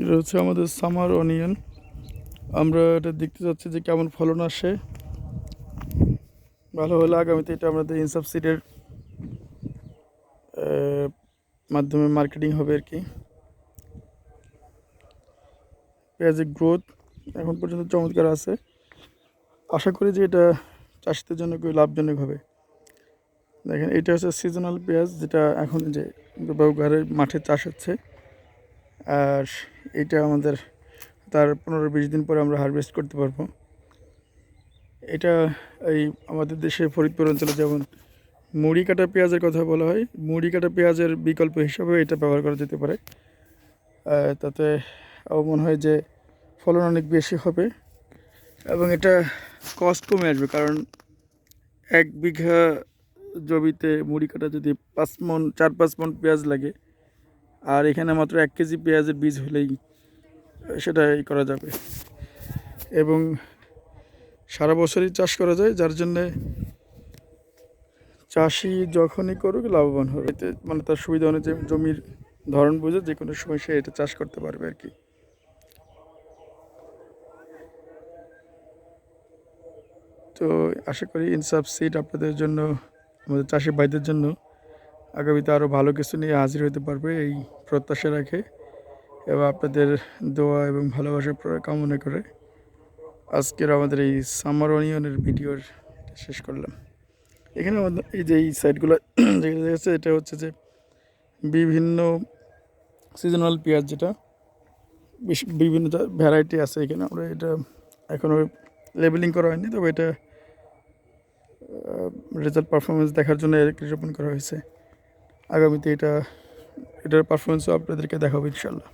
এটা হচ্ছে আমাদের সামার অনিয়ন। আমরা এটা দেখতে চাচ্ছি যে কেমন ফলন আসে। ভালো হলে আগামীতে এটা আমাদের ইনসাবসিডের মাধ্যমে মার্কেটিং হবে আর কি। পেঁয়াজের গ্রোথ এখন পর্যন্ত চমৎকার আছে। আশা করি যে এটা চাষিদের জন্য খুবই লাভজনক হবে। দেখেন, এটা হচ্ছে সিজনাল পেঁয়াজ, যেটা এখন যে ব্যবহারের মাঠে চাষ হচ্ছে। আর এটা আমাদের তার পনেরো বিশ দিন পরে আমরা হারভেস্ট করতে পারব। এটা এই আমাদের দেশে ফরিদপুর অঞ্চলে যেমন মুড়ি কাটা পেঁয়াজের কথা বলা হয়, মুড়ি কাটা পেঁয়াজের বিকল্প হিসাবে এটা ব্যবহার করা যেতে পারে। তাতে আমার মনে হয় যে ফলন অনেক বেশি হবে এবং এটা কস্ট কমে আসবে কারণ এক বিঘা জমিতে মুড়ি কাটা যদি পাঁচ মন চার পাঁচ মন পেঁয়াজ লাগে, আর এখানে মাত্র এক কেজি পেঁয়াজের বীজ হলেই সেটাই করা যাবে। এবং সারা বছরই চাষ করা যায়, যার জন্যে চাষি যখনই করুক লাভবান হবে। এতে মানে তার সুবিধা অনুযায়ী জমির ধরন বুঝে যে কোনো সময় সে এটা চাষ করতে পারবে আর কি। তো আশা করি ইনসাফ সিট আপনাদের জন্য, আমাদের চাষি ভাইদের জন্য আগামীতে আরও ভালো কিছু নিয়ে হাজির হতে পারবে এই প্রত্যাশা রাখে। এবং আপনাদের দোয়া এবং ভালোবাসা কামনা করে আজকের আমাদের এই সামার অনিয়নের ভিডিওর শেষ করলাম। এখানে আমাদের এই যে এই সাইডগুলো যেগুলো দেখেছে এটা হচ্ছে যে বিভিন্ন সিজনাল পেঁয়াজ যেটা বিভিন্ন ভ্যারাইটি আছে এখানে। আমরা এটা এখনও লেবেলিং করা হয়নি, তবে এটা রেজাল্ট পারফরমেন্স দেখার জন্য রোপণ করা হয়েছে। আগামীতে এটা, এটার পারফরমেন্সও আপনাদেরকে দেখাবো ইনশাল্লাহ